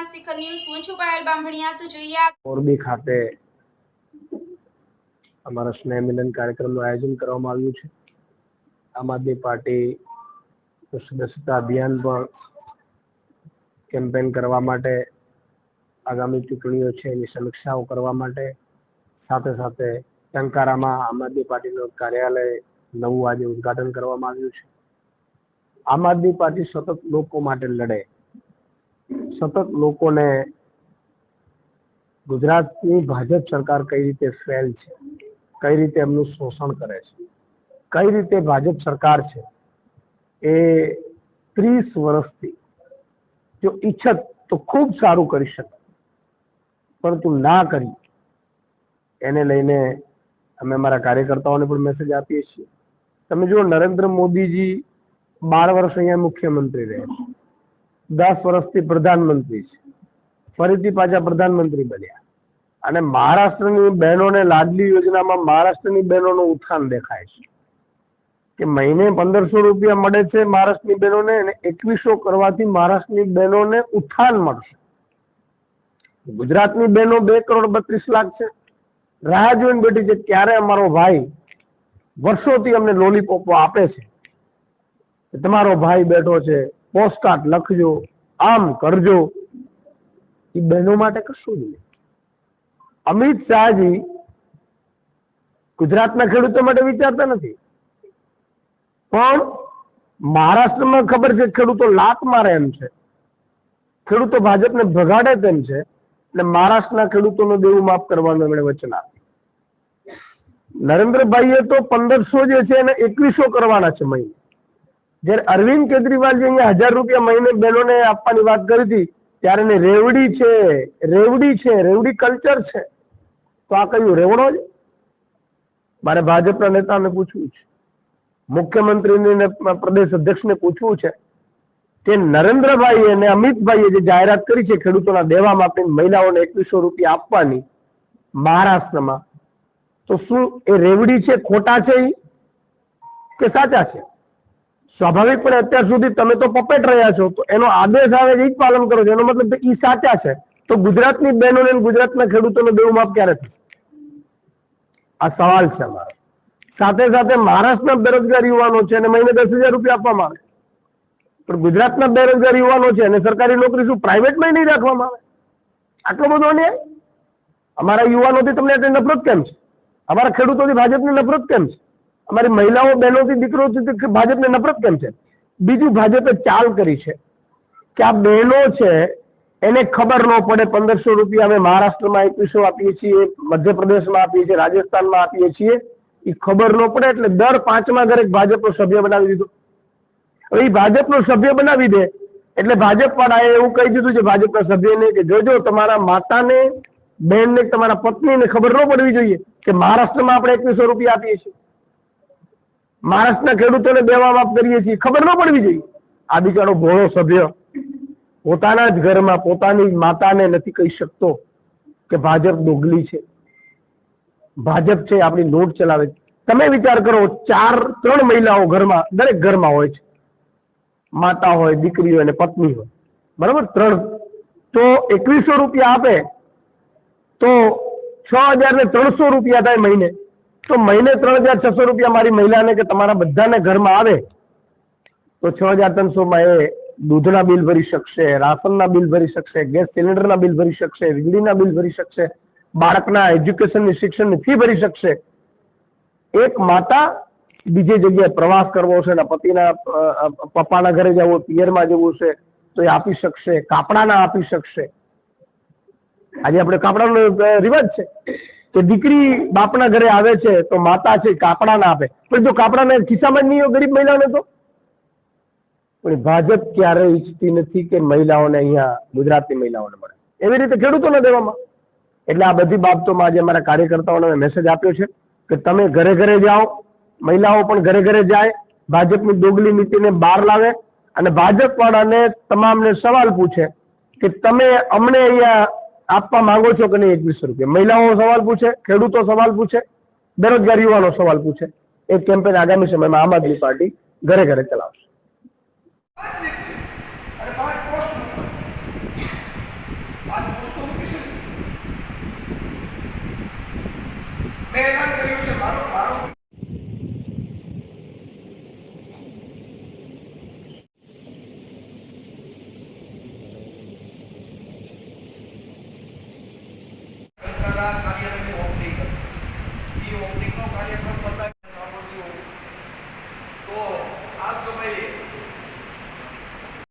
નમસ્કાર શિખર ન્યૂઝ હું છું પાયલ બામભણિયા તો જોઈએ મોરબી ખાતે અમારા સ્નેહ મિલન કાર્યક્રમનું આયોજન કરવામાં આવ્યું છે. આમ આદમી પાર્ટી સદસ્યતા અભિયાન પણ કેમ્પેન કરવા માટે આગામી ચૂંટણીઓ છે, એની સમીક્ષાઓ કરવા માટે સાથે સાથે ટંકારામાં આમ આદમી પાર્ટીનું કાર્યાલય નવું આજે ઉદ્ઘાટન કરવામાં આવ્યું છે. આમ આદમી પાર્ટી સતત લોકો માટે લડે. સતત લોકોને ગુજરાતની ભાજપ સરકાર કઈ રીતે ફેલ છે? કઈ રીતે એમનું શોષણ કરે છે? કઈ રીતે ભાજપ સરકાર છે? એ ત્રીસ વર્ષથી જો ઈચ્છત તો ખૂબ સારું કરી શકે, પરંતુ ના કરી, એને લઈને અમે અમારા કાર્યકર્તાઓને પણ મેસેજ આપીએ છીએ. તમે જુઓ, નરેન્દ્ર મોદીજી બાર વર્ષ અહીંયા મુખ્યમંત્રી રહ્યા છે. દસ વર્ષથી પ્રધાનમંત્રી છે. ફરીથી પાછા પ્રધાનમંત્રી બન્યા. અને મહારાષ્ટ્રની બહેનોને લાડલી યોજનામાં મહારાષ્ટ્રની બહેનોનું ઉત્થાન દેખાય છે. કે મહિને પંદરસો રૂપિયા મળે છે મહારાષ્ટ્રની બહેનોને અને એકવીસો કરવાથી મહારાષ્ટ્રની બહેનોને ઉત્થાન મળશે. ગુજરાતની બહેનો બે કરોડ બત્રીસ લાખ છે. રાહ જોઈને બેઠી છે ક્યારે અમારો ભાઈ વર્ષોથી અમને લોલીપોપો આપે છે. તમારો ભાઈ બેઠો છે પોસ્ટકાર્ડ લખજો, આમ કરજો. એ બહેનો માટે કશું જ નહીં. અમિત શાહજી ગુજરાતના ખેડૂતો માટે વિચારતા નથી. પણ મહારાષ્ટ્રમાં ખબર છે ખેડૂતો લાત મારે એમ છે. ખેડૂતો ભાજપને ભગાડે તેમ છે એટલે મહારાષ્ટ્રના ખેડૂતોનું દેવું માફ કરવાનું એમણે વચન આપ્યું. નરેન્દ્રભાઈએ તો પંદરસો જે છે એને એકવીસો કરવાના છે મહિને. જ્યારે અરવિંદ કેજરીવાલ જે અહીંયા હજાર રૂપિયા મહિને બહેનોને આપવાની વાત કરી હતી, ત્યારે એને રેવડી છે રેવડી છે, રેવડી કલ્ચર છે. તો આ કયું, રેવડો જ? મારે ભાજપના નેતાને પૂછવું છે. મુખ્યમંત્રીને પ્રદેશ અધ્યક્ષને પૂછવું છે. કે નરેન્દ્રભાઈ અને અમિતભાઈએ જે જાહેરાત કરી છે ખેડૂતોના દેવા માટે મહિલાઓને એકવીસો રૂપિયા આપવાની મહારાષ્ટ્રમાં, તો શું એ રેવડી છે, ખોટા છે કે સાચા છે? સ્વાભાવિકપણે અત્યાર સુધી તમે તો પપેટ રહ્યા છો, તો એનો આદેશ આવે એ જ પાલન કરો છો. એનો મતલબ એ સાચા છે. તો ગુજરાતની બહેનોને ગુજરાતના ખેડૂતોને દેવું માફ ક્યારે આ સવાલ છે અમારો સાથે સાથે મહારાષ્ટ્રના બેરોજગાર યુવાનો છે અને મહિને દસ હજાર રૂપિયા આપવામાં આવે. પણ ગુજરાતના બેરોજગાર યુવાનો છે અને સરકારી નોકરી શું પ્રાઇવેટમાં નહીં રાખવામાં આવે? આટલો બધો અન્યાય? અમારા યુવાનોથી તમને એટલે નફરત કેમ છે? અમારા ખેડૂતોથી ભાજપની નફરત કેમ છે? અમારી મહિલાઓ બહેનોથી દીકરોથી ભાજપને નફરત કેમ છે? બીજું ભાજપે ચાલ કરી છે કે આ બહેનો છે, એને ખબર ન પડે પંદરસો રૂપિયા અમે મહારાષ્ટ્રમાં એકવીસો આપીએ છીએ, મધ્યપ્રદેશમાં આપીએ છીએ, રાજસ્થાનમાં આપીએ છીએ. એ ખબર ન પડે એટલે દર પાંચમા ઘરે ભાજપનો સભ્ય બનાવી દીધો. હવે એ ભાજપનો સભ્ય બનાવી દે એટલે ભાજપ વાળાએ એવું કહી દીધું છે ભાજપના સભ્યને કે જોજો તમારા માતાને, બહેનને, તમારા પત્નીને ખબર ન પડવી જોઈએ કે મહારાષ્ટ્રમાં આપણે એકવીસો રૂપિયા આપીએ છીએ. મહારાષ્ટ્રના ખેડૂતોને દેવા માફ કરીએ છીએ. ખબર ન પડવી જોઈએ. આ બિચારો ભોળો સભ્ય પોતાના જ ઘરમાં પોતાની માતાને નથી કહી શકતો કે ભાજપ દોગલી છે. ભાજપ છે આપણી નોટ ચલાવે તમે વિચાર કરો, ચાર, ત્રણ મહિલાઓ ઘરમાં, દરેક ઘરમાં હોય છે. માતા હોય, દીકરી હોય અને પત્ની હોય. બરાબર? ત્રણ. તો એકવીસો રૂપિયા આપે તો છ હજાર ને ત્રણસો રૂપિયા થાય મહિને. તો મહિને ત્રણ હજાર છસો રૂપિયા મારી મહિલાને કે તમારા બધાને ઘરમાં આવે, તો છ હજાર ત્રણસો માં એ દૂધના બિલ ભરી શકશે, રાશનના બિલ ભરી શકશે, ગેસ સિલિન્ડરના બિલ ભરી શકશે, વીજળીના બિલ ભરી શકશે, બાળકના એજ્યુકેશનની શિક્ષણની ફી ભરી શકશે. એક માતા બીજી જગ્યાએ પ્રવાસ કરવો છે ને પતિના પપ્પાના ઘરે જવું પિયરમાં જવું છે તો એ આપી શકશે, કાપડાના આપી શકશે. આજે આપણે કાપડાનો રિવાજ છે. કે દીકરી બાપના ઘરે આવે છે તો માતા છે કાપડાના આપે. પણ જો કાપડાને ખિસ્સામાં નહીં હોય, ગરીબ મહિલાઓને તો? પણ ભાજપ ક્યારે ઈચ્છતી નથી કે મહિલાઓને અહીંયા ગુજરાતની મહિલાઓને મળે. એવી રીતે ખેડૂતોને દેવામાં. એટલે આ બધી બાબતોમાં આજે અમારા કાર્યકર્તાઓને મેસેજ આપ્યો છે કે તમે ઘરે ઘરે જાઓ, મહિલાઓ પણ ઘરે ઘરે જાય, ભાજપની દોગલી નીતિને બહાર લાવે અને ભાજપ વાળાને તમામને સવાલ પૂછે કે તમે અમને અહીંયા આપવા માંગો છો કે નહીં એકવીસો રૂપિયા? મહિલાઓ સવાલ પૂછે, ખેડૂતો સવાલ પૂછે, બેરોજગાર યુવાનો સવાલ પૂછે. એ કેમ્પેન આગામી સમયમાં આમ આદમી પાર્ટી ઘરે ઘરે ચલાવશે. કર્યું છે મારું.